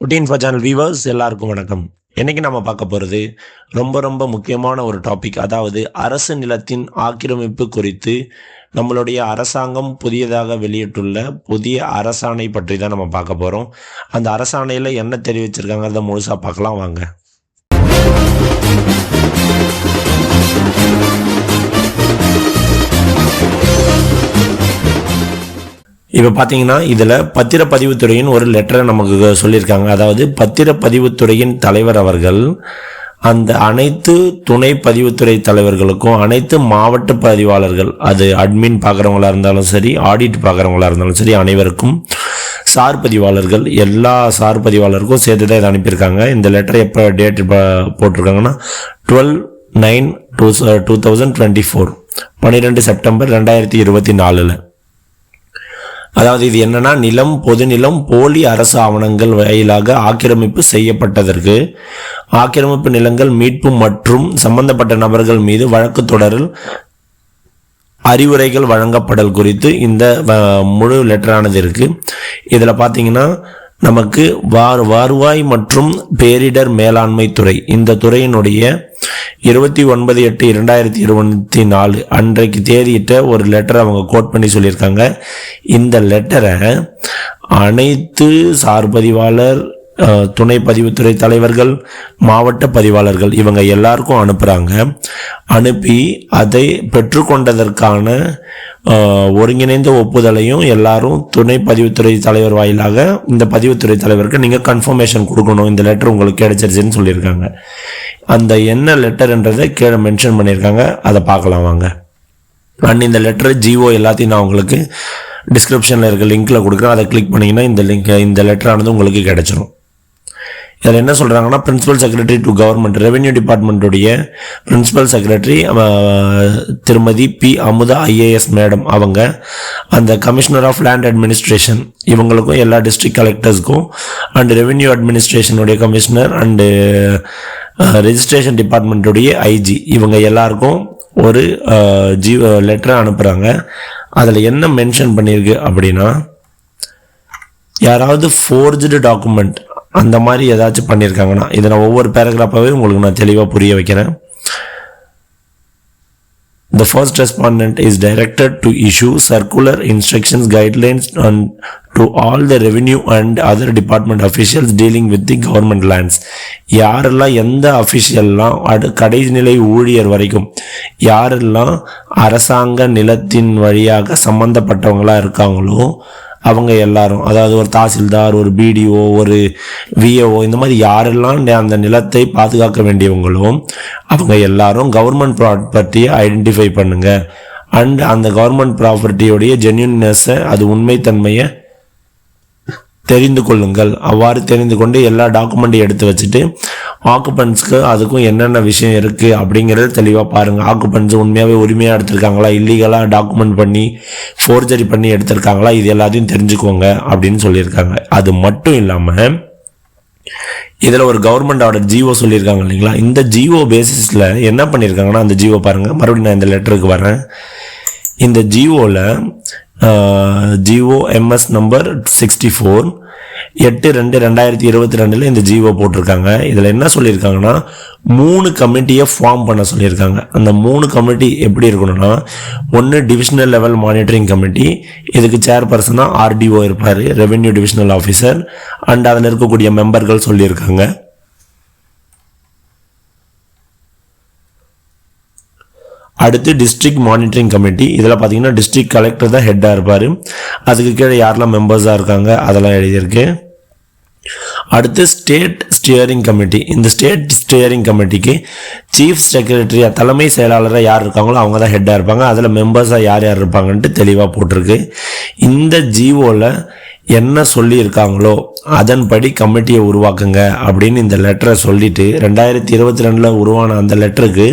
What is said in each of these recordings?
Putin for channel viewers எல்லாருக்கும் வணக்கம். இன்னைக்கு நம்ம பார்க்க போகிறது ரொம்ப ரொம்ப முக்கியமான ஒரு டாபிக் அதாவது அரசு நிலத்தின் ஆக்கிரமிப்பு குறித்து நம்மளுடைய அரசாங்கம் புதியதாக வெளியிட்டுள்ள புதிய அரசாணை பற்றி தான் நம்ம பார்க்க போகிறோம் அந்த அரசாணையில் என்ன தெரிவிச்சிருக்காங்கிறத முழுசாக பார்க்கலாம் வாங்க. இப்போ பார்த்தீங்கன்னா இதில் பத்திரப்பதிவுத்துறையின் ஒரு லெட்டரை நமக்கு சொல்லியிருக்காங்க. அதாவது பத்திரப்பதிவுத்துறையின் தலைவர் அவர்கள் அந்த அனைத்து துணை பதிவுத்துறை தலைவர்களுக்கும் அனைத்து மாவட்ட பதிவாளர்கள் அது அட்மின் பார்க்குறவங்களா இருந்தாலும் சரி ஆடிட் பார்க்குறவங்களா இருந்தாலும் சரி அனைவருக்கும் சார் பதிவாளர்கள் எல்லா சார் பதிவாளருக்கும் சேர்த்து தான் இதை அனுப்பியிருக்காங்க. இந்த லெட்டர் எப்போ date போட்டிருக்காங்கன்னா twelve nine two two thousand twenty four பன்னிரெண்டு செப்டம்பர் ரெண்டாயிரத்தி இருபத்தி நாலில். அதாவது இது என்னன்னா நிலம் பொதுநிலம் போலி அரசு ஆவணங்கள் வாயிலாக ஆக்கிரமிப்பு செய்யப்பட்டதற்கு ஆக்கிரமிப்பு நிலங்கள் மீட்பு மற்றும் சம்பந்தப்பட்ட நபர்கள் மீது வழக்கு தொடரில் அறிவுரைகள் வழங்கப்படல் குறித்து இந்த முழு லெட்டரானது இருக்கு. இதில் பார்த்தீங்கன்னா நமக்கு வார் வருவாய் மற்றும் பேரிடர் மேலாண்மை துறை இந்த துறையினுடைய இருபத்தி ஒன்பது எட்டு இரண்டாயிரத்தி இருபத்தி நாலு அன்றைக்கு தேதியிட்ட ஒரு லெட்டர் அவங்க கோட் பண்ணி சொல்லியிருக்காங்க. இந்த லெட்டரை அனைத்து சார்பதிவாளர் துணை பதிவுத்துறை தலைவர்கள் மாவட்ட பதிவாளர்கள் இவங்க எல்லாருக்கும் அனுப்புகிறாங்க அனுப்பி அதை பெற்றுக்கொண்டதற்கான ஒருங்கிணைந்த ஒப்புதலையும் எல்லாரும் துணை பதிவுத்துறை தலைவர் வாயிலாக இந்த பதிவுத்துறை தலைவருக்கு நீங்கள் கன்ஃபர்மேஷன் கொடுக்கணும். இந்த லெட்டர் உங்களுக்கு கிடைச்சிருச்சுன்னு சொல்லியிருக்காங்க. அந்த என்ன லெட்டர்ன்றதை கீழே மென்ஷன் பண்ணியிருக்காங்க. அதை பார்க்கலாம் வாங்க. அண்ட் இந்த லெட்டர் ஜிஓ எல்லாத்தையும் நான் உங்களுக்கு டிஸ்கிரிப்ஷனில் இருக்க லிங்க்கில் கொடுக்குறேன். அதை கிளிக் பண்ணிங்கன்னா இந்த லிங்க் இந்த லெட்டரானது உங்களுக்கு கிடைச்சிரும். இதில் என்ன சொல்கிறாங்கன்னா principal secretary to government revenue டிபார்ட்மெண்ட்டுடைய principal secretary திருமதி பி. அமுதா ஐஏஎஸ் மேடம் அவங்க அந்த கமிஷனர் ஆஃப் லேண்ட் அட்மினிஸ்ட்ரேஷன் இவங்களுக்கும் எல்லா டிஸ்ட்ரிக்ட் கலெக்டர்ஸ்க்கும் அண்ட் ரெவென்யூ அட்மினிஸ்ட்ரேஷனுடைய கமிஷனர் அண்டு ரெஜிஸ்ட்ரேஷன் டிபார்ட்மெண்ட்டுடைய ஐஜி இவங்க எல்லாருக்கும் ஒரு ஜி லெட்டரை அனுப்புகிறாங்க அதில் என்ன மென்ஷன் பண்ணியிருக்கு அப்படின்னா யாராவது ஃபோர்ஜ்டு டாக்குமெண்ட் அந்த மாதிரி ஏதாச்சும் பண்ணியிருக்காங்கன்னா இதை நான் ஒவ்வொரு பேராகிராஃபாகவே உங்களுக்கு நான் தெளிவாக புரிய வைக்கிறேன் The first respondent is directed to issue circular instructions guidelines on to all the revenue and other department officials dealing with the government lands யாரெல்லாம் எந்த அஃபிஷியல்லாம் அடு கடைநிலை ஊழியர் வரைக்கும் யாரெல்லாம் அரசாங்க நிலத்தின் வழியாக சம்பந்தப்பட்டவங்களா இருக்காங்களோ அவங்க எல்லாரும் அதாவது ஒரு தாசில்தார் ஒரு பிடிஓ ஒரு விஏஓ இந்த மாதிரி யாரெல்லாம் அந்த நிலத்தை பாதுகாக்க வேண்டியவங்களும் அவங்க எல்லாரும் கவர்மெண்ட் ப்ராப்பர்ட்டியை ஐடென்டிஃபை பண்ணுங்க. அண்ட் அந்த கவர்மெண்ட் ப்ராப்பர்ட்டியோடைய ஜென்யூன்னஸை அது உண்மைத்தன்மையை தெரிந்து கொள்ளுங்கள். அவ்வாறு தெரிந்து கொண்டு எல்லா டாக்குமெண்ட்டையும் எடுத்து வச்சுட்டு ஆக்குபன்ஸ்க்கு அதுக்கும் என்னென்ன விஷயம் இருக்குது அப்படிங்கிறத தெளிவாக பாருங்கள் ஆக்குபன்ஸ் உண்மையாகவே உரிமையாக எடுத்திருக்காங்களா? இல்லீகலாக டாக்குமெண்ட் பண்ணி ஃபோர்ஜரி பண்ணி எடுத்திருக்காங்களா? இது எல்லாத்தையும் தெரிஞ்சுக்கோங்க அப்படின்னு சொல்லியிருக்காங்க. அது மட்டும் இல்லாமல் இதில் ஒரு கவர்மெண்ட் ஆர்டர் ஜிஓ சொல்லியிருக்காங்க இல்லைங்களா? இந்த ஜிஓ பேசிஸில் என்ன பண்ணியிருக்காங்கன்னா அந்த ஜிஓ பாருங்கள் மறுபடியும் நான் இந்த லெட்டருக்கு வரேன் இந்த ஜிஓவில் GO MS number sixty four. எட்டு ரெண்டு ரெண்டாயிரத்தி இருபத்தி ரெண்டில் இந்த ஜிஓ போட்டிருக்காங்க. இதில் என்ன சொல்லியிருக்காங்கன்னா மூணு கமிட்டியை ஃபார்ம் பண்ண சொல்லியிருக்காங்க. அந்த மூணு கமிட்டி எப்படி இருக்கணும்னா ஒன்று டிவிஷனல் லெவல் மானிட்டரிங் கமிட்டி இதுக்கு சேர்பர்சனாக ஆர்டிஓ இருப்பார் ரெவென்யூ டிவிஷனல் ஆஃபீஸர் அண்ட் அதில் இருக்கக்கூடிய மெம்பர்கள் சொல்லியிருக்காங்க. அடுத்து டிஸ்ட்ரிக்ட் மானிட்டரிங் கமிட்டி இதில் பார்த்தீங்கன்னா டிஸ்ட்ரிக்ட் கலெக்டர் தான் ஹெட்டாக இருப்பார். அதுக்கு கீழே யாரெல்லாம் மெம்பர்ஸாக இருக்காங்க அதெல்லாம் எழுதியிருக்கு. அடுத்து ஸ்டேட் ஸ்டியரிங் கமிட்டி இந்த ஸ்டேட் ஸ்டியரிங் கமிட்டிக்கு சீஃப் செக்ரட்டரியாக தலைமை செயலாளராக யார் இருக்காங்களோ அவங்க தான் ஹெட்டாக இருப்பாங்க. அதில் மெம்பர்ஸாக யார் யார் இருப்பாங்கன்ட்டு தெளிவாக போட்டிருக்கு. இந்த ஜிஓவில் என்ன சொல்லியிருக்காங்களோ அதன்படி கமிட்டியை உருவாக்குங்க அப்படின்னு இந்த லெட்டரை சொல்லிட்டு ரெண்டாயிரத்தி இருபத்தி ரெண்டில் உருவான அந்த லெட்டருக்கு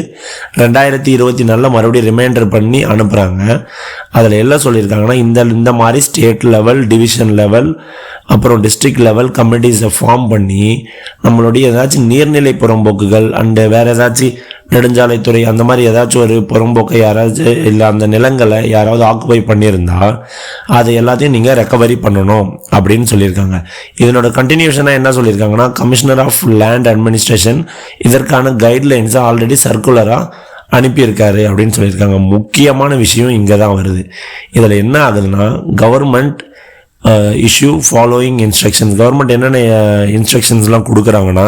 ரெண்டாயிரத்தி இருபத்தி நாலில் மறுபடியும் ரிமைண்டர் பண்ணி அனுப்புகிறாங்க அதில் என்ன சொல்லியிருக்காங்கன்னா இந்த இந்த மாதிரி ஸ்டேட் லெவல் டிவிஷன் லெவல் அப்புறம் டிஸ்ட்ரிக்ட் லெவல் கமிட்டிஸை ஃபார்ம் பண்ணி நம்மளுடைய ஏதாச்சும் நீர்நிலை புறம்போக்குகள் அண்டு வேறு ஏதாச்சும் நெடுஞ்சாலைத்துறை அந்த மாதிரி ஏதாச்சும் ஒரு புறம்போக்கை யாராச்சும் இல்லை அந்த நிலங்களை யாராவது ஆக்குபை பண்ணியிருந்தா அதை எல்லாத்தையும் நீங்கள் ரெக்கவரி பண்ணணும் அப்படின்னு சொல்லியிருக்காங்க. இதனோட கண்டினியூஷனாக என்ன சொல்லியிருக்காங்கன்னா கமிஷனர் ஆஃப் லேண்ட் அட்மினிஸ்ட்ரேஷன் இதற்கான கைட்லைன்ஸை ஆல்ரெடி சர்க்குலராக அனுப்பியிருக்காரு அப்படின்னு சொல்லியிருக்காங்க. முக்கியமான விஷயம் இங்கே தான் வருது. இதில் என்ன ஆகுதுன்னா government issue following instructions government என்னென்ன uh, இன்ஸ்ட்ரக்ஷன்ஸ்லாம் கொடுக்குறாங்கன்னா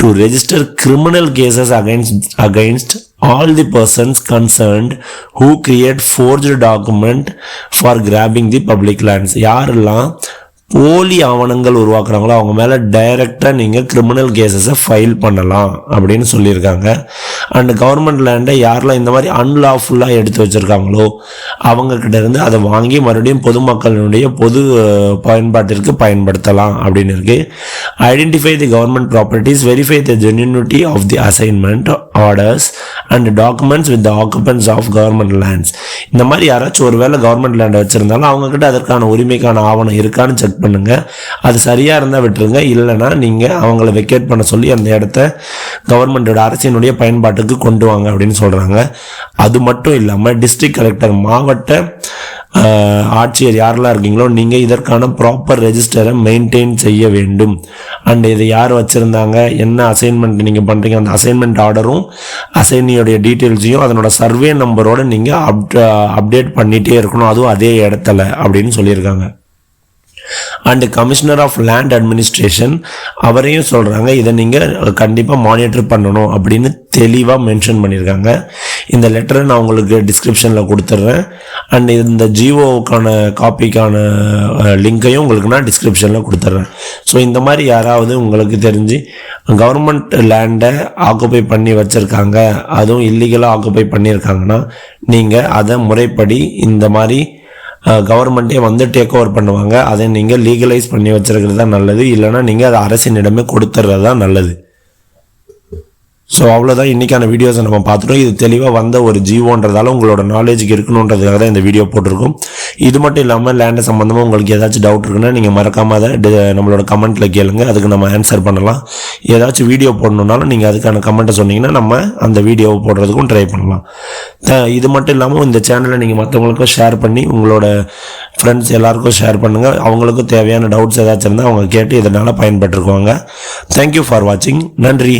to register criminal cases against against all the persons concerned who create forge document for grabbing the public lands யாரெல்லாம் போலி ஆவணங்கள் உருவாக்குறாங்களோ அவங்க மேலே டைரெக்டாக நீங்கள் கிரிமினல் கேசஸை ஃபைல் பண்ணலாம் அப்படின்னு சொல்லியிருக்காங்க. அண்ட் கவர்மெண்ட் லேண்டை யாரெல்லாம் இந்த மாதிரி அன்லாஃபுல்லாக எடுத்து வச்சுருக்காங்களோ அவங்கக்கிட்ட இருந்து அதை வாங்கி மறுபடியும் பொதுமக்களுடைய பொது பயன்பாட்டிற்கு பயன்படுத்தலாம் அப்படின்னு இருக்கு. Identify the government properties verify the genuinity of the assignment orders and documents with the occupants of government lands இந்த மாதிரி யாராச்சும் ஒரு வேளை கவர்மெண்ட் லேண்டை வச்சுருந்தாலும் அவங்கக்கிட்ட அதற்கான உரிமைக்கான ஆவணம் இருக்கான்னு செக் பண்ணுங்கள் அது சரியாக இருந்தால் விட்டுருங்க. இல்லைன்னா நீங்கள் அவங்கள வெக்கேட் பண்ண சொல்லி அந்த இடத்த கவர்மெண்டோட அரசினுடைய பயன்பாட்டு பயன்பாட்டுக்கு கொண்டு வாங்க அப்படின்னு சொல்கிறாங்க அது மட்டும் இல்லாமல் டிஸ்ட்ரிக்ட் கலெக்டர் மாவட்ட ஆட்சியர் யாரெல்லாம் இருக்கீங்களோ நீங்கள் இதற்கான ப்ராப்பர் ரெஜிஸ்டரை மெயின்டைன் செய்ய வேண்டும். அண்ட் இதை யார் வச்சுருந்தாங்க? என்ன அசைன்மெண்ட் நீங்கள் பண்ணுறீங்க அந்த அசைன்மெண்ட் ஆர்டரும் அசைனியோடைய டீட்டெயில்ஸையும் அதனோட சர்வே நம்பரோடு நீங்கள் அப் அப்டேட் பண்ணிகிட்டே இருக்கணும். அதுவும் அதே இடத்துல அப்படின்னு சொல்லியிருக்காங்க. And commissioner of land administration அவரையும் சொல்கிறாங்க இதை நீங்கள் கண்டிப்பாக மானிட்டர் பண்ணணும் அப்படின்னு தெளிவாக மென்ஷன் பண்ணியிருக்காங்க இந்த லெட்டரை நான் உங்களுக்கு டிஸ்கிரிப்ஷனில் கொடுத்துட்றேன் அண்ட் இந்த ஜியோவுக்கான காப்பிக்கான லிங்கையும் உங்களுக்கு நான் டிஸ்கிரிப்ஷனில் கொடுத்துட்றேன் ஸோ இந்த மாதிரி யாராவது உங்களுக்கு தெரிஞ்சு கவர்மெண்ட் லேண்டை ஆக்குப்பை பண்ணி வச்சுருக்காங்க அதுவும் இல்லீகலாக ஆக்குப்பை பண்ணியிருக்காங்கன்னா நீங்கள் அதை முறைப்படி இந்த மாதிரி கவர்மெண்ட்டே வந்து டேக் ஓவர் பண்ணுவாங்க. அதை நீங்கள் லீகலைஸ் பண்ணி வச்சுருக்கிறது தான் நல்லது. இல்லைன்னா நீங்கள் அதை அரசினிடமே கொடுத்துட்றது தான் நல்லது. ஸோ அவ்வளோதான் இன்றைக்கான வீடியோஸை நம்ம பார்த்துட்டோம். இது தெளிவாக வந்த ஒரு ஜீவோன்றதால உங்களோட நாலேஜுக்கு இருக்கணுன்றதுக்காக தான் இந்த வீடியோ போட்டிருக்கோம். இது மட்டும் இல்லாமல் லேண்டை சம்மந்தமாக உங்களுக்கு ஏதாச்சும் டவுட் இருக்குன்னா நீங்கள் மறக்காமல் அதை நம்மளோட கமெண்ட்டில் கேளுங்க. அதுக்கு நம்ம ஆன்சர் பண்ணலாம். ஏதாச்சும் வீடியோ போடணுன்னாலும் நீங்கள் அதுக்கான கமெண்ட்டை சொன்னீங்கன்னா நம்ம அந்த வீடியோவை போடுறதுக்கும் ட்ரை பண்ணலாம். த- இது மட்டும் இல்லாமல் இந்த சேனலை நீங்கள் மற்றவங்களுக்கும் ஷேர் பண்ணி உங்களோட ஃப்ரெண்ட்ஸ் எல்லாருக்கும் ஷேர் பண்ணுங்கள் அவங்களுக்கும் தேவையான டவுட்ஸ் ஏதாச்சும் இருந்தால் அவங்க கேட்டு இதனால் பயன்பட்டுருக்குவாங்க தேங்க்யூ ஃபார் வாட்சிங் நன்றி.